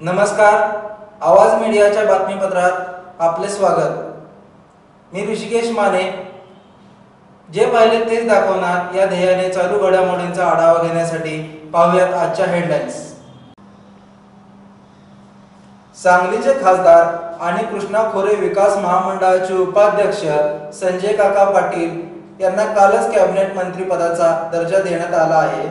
नमस्कार. आवाज मीडियाच्या बातमीपत्रात आपले स्वागत. मी ऋषिकेश माने. जे पाहिले तेच दाखवणार या ध्येयाने चालू घडामोडींचा आढावा घेण्यासाठी पाहूयात आजच्या हेडलाईन्स सांगलीचे खासदार आणि कृष्णा खोरे विकास महामंडळाचे उपाध्यक्ष संजय काका पाटील यांना कालच कॅबिनेट मंत्रीपदाचा दर्जा देण्यात आला आहे.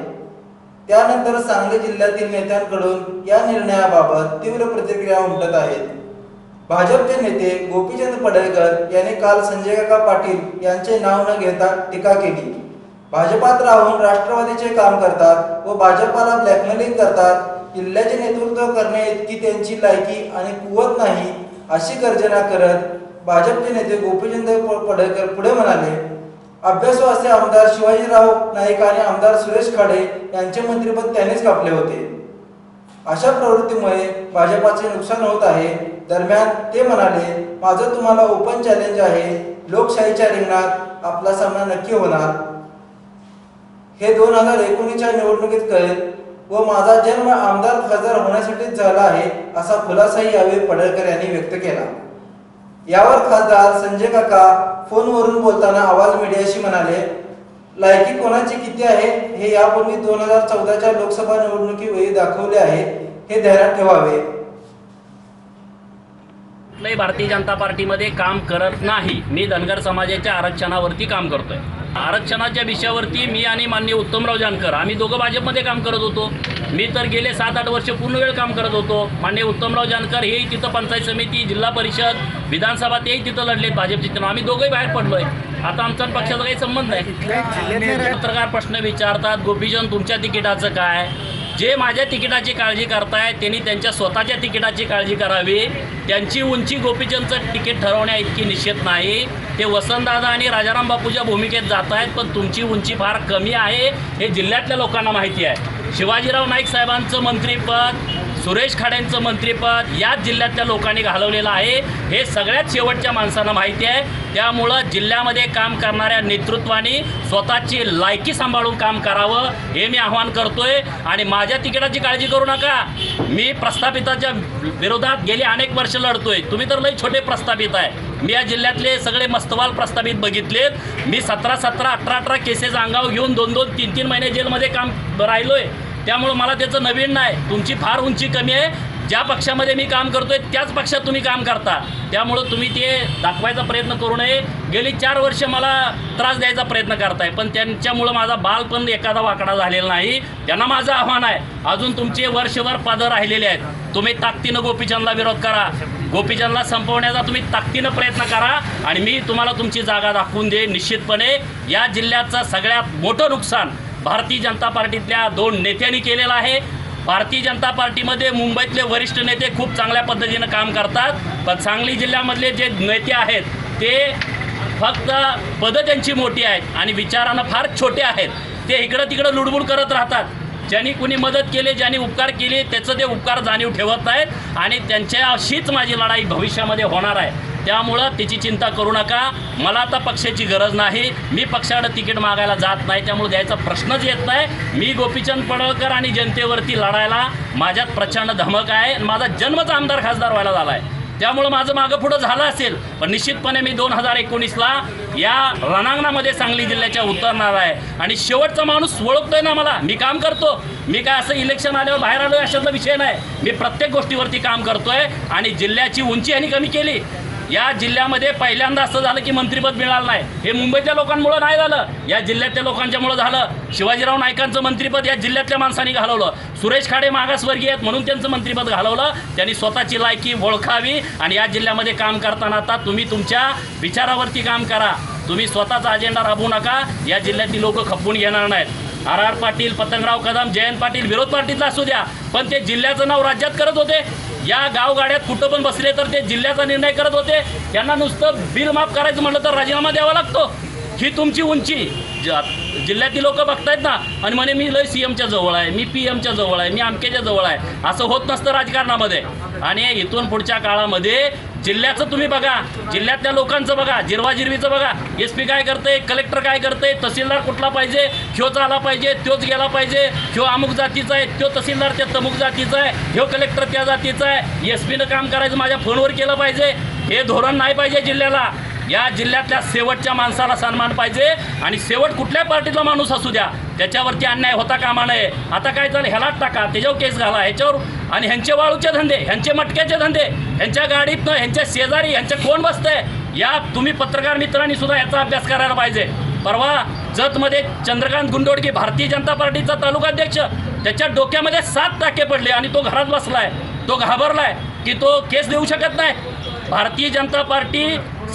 त्यानंतर सांगली जिल्ह्यातील नेत्यांकडून या निर्णयाबाबत तीव्र प्रतिक्रिया उमटत आहेत. भाजपचे नेते गोपीचंद पडळकर यांनी काल संजय काका पाटील यांचे नाव न घेता टीका केली. भाजपात राहून राष्ट्रवादीचे काम करतात व भाजपाला ब्लॅकमेलिंग करतात. जिल्ह्याचे नेतृत्व करणे इतकी त्यांची लायकी आणि कुवत नाही अशी गर्जना करत भाजपचे नेते गोपीचंद पडळकर पुढे म्हणाले अभ्यासू असे आमदार शिवाजीराव नाईक आणि आमदार सुरेश खाडे यांचे मंत्रिपद त्यांनीच कापले होते. अशा प्रवृत्तीमुळे भाजपाचे नुकसान होत आहे. दरम्यान ते म्हणाले माझं तुम्हाला ओपन चॅलेंज आहे. लोकशाहीच्या रिंगणात आपला सामना नक्की होणार. हे दोन हजार एकोणीसच्या निवडणुकीत कळेल. व माझा जन्म आमदार खासदार होण्यासाठीच झाला आहे असा खुलासाही यावेळी पडळकर यांनी व्यक्त केला. यावर खासदार संजय काका फोनवरून बोलताना आवाज मीडियाशी म्हणाले लायकी कोणाची किती आहे? हे यापूर्वी दोन हजार चौदाच्या लोकसभा निवडणुकीवेळी दाखवले आहे. हे ध्यानात ठेवावे. कुठलंही भारतीय जनता पार्टीमध्ये काम करत नाही. मी धनगर समाजाच्या आरक्षणावरती काम करतोय. आरक्षणाच्या विषयावरती मी आणि मान्य उत्तमराव जानकर आम्ही दोघं भाजपमध्ये काम करत होतो. मी तर गेले सात आठ वर्ष पूर्ण वेळ काम करत होतो. मान्य उत्तमराव जानकर हेही तिथं पंचायत समिती जिल्हा परिषद विधानसभा तेही तिथं लढलेत भाजपचे. चुनाव आम्ही दोघंही बाहेर पडलोय. आता आमचा पक्षाचा काही संबंध नाही. पत्रकार प्रश्न विचारतात गोपीचंद तुमच्या तिकिटाचं काय? जे माझ्या तिकिटाची काळजी करताय त्यांनी त्यांच्या स्वतःच्या तिकिटाची काळजी करावी. त्यांची उंची गोपीचंदचं तिकीट ठरवण्या इतकी निश्चित नाही. ते वसंतदादा आणि राजाराम बापूच्या भूमिकेत जात आहेत पण तुमची उंची फार कमी आहे. हे जिल्ह्यातल्या लोकांना माहिती आहे. शिवाजीराव नाईक साहेबांचं मंत्रीपद सुरेश खाडेंचं मंत्रीपद याच जिल्ह्यातल्या लोकांनी घालवलेलं आहे. हे सगळ्यात शेवटच्या माणसांना माहिती आहे. त्यामुळं जिल्ह्यामध्ये काम करणाऱ्या नेतृत्वाने स्वतःची लायकी सांभाळून काम करावं हे मी आव्हान करतोय. आणि माझ्या तिकिटाची काळजी करू नका. मी प्रस्थापिताच्या विरोधात गेली अनेक वर्ष लढतोय. तुम्ही तर लई छोटे प्रस्थापित आहे. मी या जिल्ह्यातले सगळे मस्तवाल प्रस्थापित बघितलेत. मी सतरा सतरा अठरा अठरा केसेस अंगावर घेऊन दोन दोन तीन तीन महिने जेलमध्ये काम राहिलोय. त्यामुळं मला त्याचं नवीन नाही. तुमची फार उंची कमी आहे. ज्या पक्षामध्ये मी काम करतोय त्याच पक्षात तुम्ही काम करता. त्यामुळं तुम्ही ते दाखवायचा प्रयत्न करू नये. गेली चार वर्ष मला त्रास द्यायचा प्रयत्न करताय पण त्यांच्यामुळं माझा बाल पण एखादा वाकडा झालेला नाही. त्यांना माझं आव्हान आहे. अजून तुमचे वर्षभर पदं राहिलेले आहेत. तुम्ही ताकदीनं गोपीचंदला विरोध करा. गोपीचंदला संपवण्याचा तुम्ही ताकदीनं प्रयत्न करा आणि मी तुम्हाला तुमची जागा दाखवून देईन निश्चितपणे. या जिल्ह्याचं सगळ्यात मोठं नुकसान भारतीय जनता पार्टीतल्या दोन नेत्यांनी केलेला आहे. भारतीय जनता पार्टीमध्ये मुंबईतले वरिष्ठ नेते खूप चांगल्या पद्धतीनं काम करतात. पण सांगली जिल्ह्यामधले जे नेते आहेत ते फक्त पदं त्यांची मोठी आहेत आणि विचारानं फार छोटे आहेत. ते इकडं तिकडं लुडबुड करत राहतात. ज्यांनी कुणी मदत केली ज्यांनी उपकार केले त्याचं ते उपकार जाणीव ठेवत नाहीत आणि त्यांच्याशीच माझी लढाई भविष्यामध्ये होणार आहे. त्यामुळं त्याची चिंता करू नका. मला आता पक्षाची गरज नाही. मी पक्षाकडे तिकीट मागायला जात नाही. त्यामुळे द्यायचा प्रश्नच येत नाही. मी गोपीचंद पडळकर आणि जनतेवरती लढायला माझ्यात प्रचंड धमक आहे आणि माझा जन्मच आमदार खासदार व्हायला झाला आहे त्यामुळं माझं मागं पुढं झालं असेल पण निश्चितपणे मी दोन हजार एकोणीसला या रणांगणामध्ये सांगली जिल्ह्याच्या उतरणार आहे. आणि शेवटचा माणूस ओळखतोय ना मला. मी काम करतो. मी काय असं इलेक्शन आल्यावर बाहेर आलो अशातला विषय नाही. मी प्रत्येक गोष्टीवरती काम करतोय आणि जिल्ह्याची उंची यांनी कमी केली. या जिल्ह्यामध्ये पहिल्यांदा असं झालं की मंत्रिपद मिळालं नाही. हे मुंबईतल्या लोकांमुळं नाही झालं. या जिल्ह्यातल्या लोकांच्यामुळं झालं. शिवाजीराव नाईकांचं मंत्रिपद या जिल्ह्यातल्या माणसांनी घालवलं. सुरेश खाडे मागासवर्गीय आहेत म्हणून त्यांचं मंत्रिपद घालवलं. त्यांनी स्वतःची लायकी ओळखावी आणि या जिल्ह्यामध्ये काम करताना आता तुम्ही तुमच्या विचारावरती काम करा. तुम्ही स्वतःचा अजेंडा राबवू नका. या जिल्ह्यातली लोक खपवून घेणार नाहीत. आर आर पाटील पतंगराव कदम जयंत पाटील विरोध पार्टीतला असू द्या. पण ते जिल्ह्याचं नाव राज्यात करत होते. या गावगाड्यात कुठं पण बसले तर ते जिल्ह्याचा निर्णय करत होते. त्यांना नुसतं बिल माफ करायचं म्हटलं तर राजीनामा द्यावा लागतो. ही तुमची उंची. जिल्ह्यातील लोक बघतायत ना आणि म्हणे मी लय सी एमच्या जवळ आहे. मी पी एमच्या जवळ आहे. मी आमकेच्या जवळ आहे. असं होत नसतं राजकारणामध्ये. आणि इथून पुढच्या काळामध्ये जिल्ह्याचं तुम्ही बघा जिल्ह्यातल्या लोकांचं बघा जिरवाजिरवीचं बघा. एस पी काय करते कलेक्टर काय करते तहसीलदार कुठला पाहिजे ह्योच आला पाहिजे त्योच गेला पाहिजे ह्यो अमुक जातीचा आहे त्यो तहसीलदार त्या तमुक जातीचा आहे ह्यो कलेक्टर त्या जातीचा आहे. एस पीनं काम करायचं माझ्या फोनवर केलं पाहिजे. हे धोरण नाही पाहिजे जिल्ह्याला. या जिल्ह्यातल्या शेवटच्या माणसाला सन्मान पाहिजे आणि शेवट कुठल्या पार्टीतला माणूस असू द्या त्याच्यावरती अन्याय होता कामा नये. आता काय झालं ह्यालाच टाका त्याच्यावर केस घाला ह्याच्यावर आणि ह्यांचे वाळूचे धंदे ह्यांचे मटक्याचे धंदे ह्यांच्या गाडीतनं ह्यांच्या शेजारी ह्यांचे कोण बसतंय या तुम्ही पत्रकार मित्रांनी सुद्धा याचा अभ्यास करायला पाहिजे. परवा जतमध्ये चंद्रकांत गुंडोडकी भारतीय जनता पार्टीचा तालुकाध्यक्ष त्याच्या डोक्यामध्ये सात टाके पडले आणि तो घरात बसलाय. तो घाबरलाय की तो केस देऊ शकत नाही. भारतीय जनता पार्टी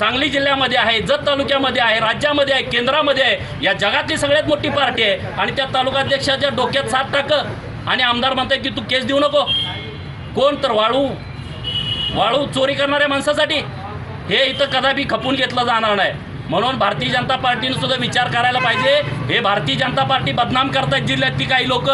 सांगली जिल्ह्यामध्ये आहे जत तालुक्यामध्ये आहे राज्यामध्ये आहे केंद्रामध्ये आहे. या जगातली सगळ्यात मोठी पार्टी आहे. आणि त्या तालुकाध्यक्षाच्या डोक्यात सात टाकं. आणि आमदार म्हणताय की तू केस देऊ नको. कोण तर वाळू? वाळू चोरी करणाऱ्या माणसासाठी. हे इथं कदापि खपून घेतलं जाणार नाही. म्हणून भारतीय जनता पार्टीनं सुद्धा विचार करायला पाहिजे. हे भारतीय जनता पार्टी बदनाम करतायत जिल्ह्यातली काही लोक.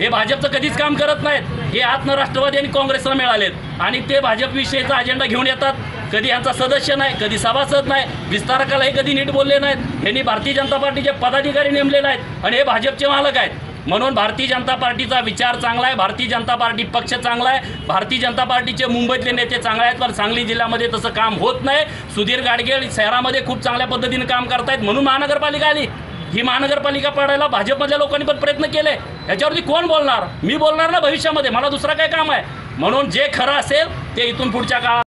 हे भाजपचं कधीच काम करत नाहीत. हे आत्म राष्ट्रवादी आणि काँग्रेसला मिळालेत. आणि ते भाजपविषयीचा अजेंडा घेऊन येतात. कधी यांचा सदस्य नाही कधी सभासद नाही विस्तारकालाही कधी नीट बोलले नाहीत. यांनी भारतीय जनता पार्टीचे पदाधिकारी नेमले नाहीत आणि हे भाजपचे मालक आहेत. म्हणून भारतीय जनता पार्टीचा विचार चांगला आहे भारतीय जनता पार्टी पक्ष चांगला आहे भारतीय जनता पार्टीचे मुंबईतले नेते चांगले आहेत पण सांगली जिल्ह्यामध्ये तसं काम होत नाही. सुधीर गाडगे शहरामध्ये खूप चांगल्या पद्धतीने काम करतायत म्हणून महानगरपालिका आली. ही महानगरपालिका पाडायला भाजपमधल्या लोकांनी पण प्रयत्न केले. याच्यावरती कोण बोलणार? मी बोलणार ना भविष्यामध्ये मला दुसरा काय काम आहे? म्हणून जे खरं असेल ते इथून पुढच्या काळात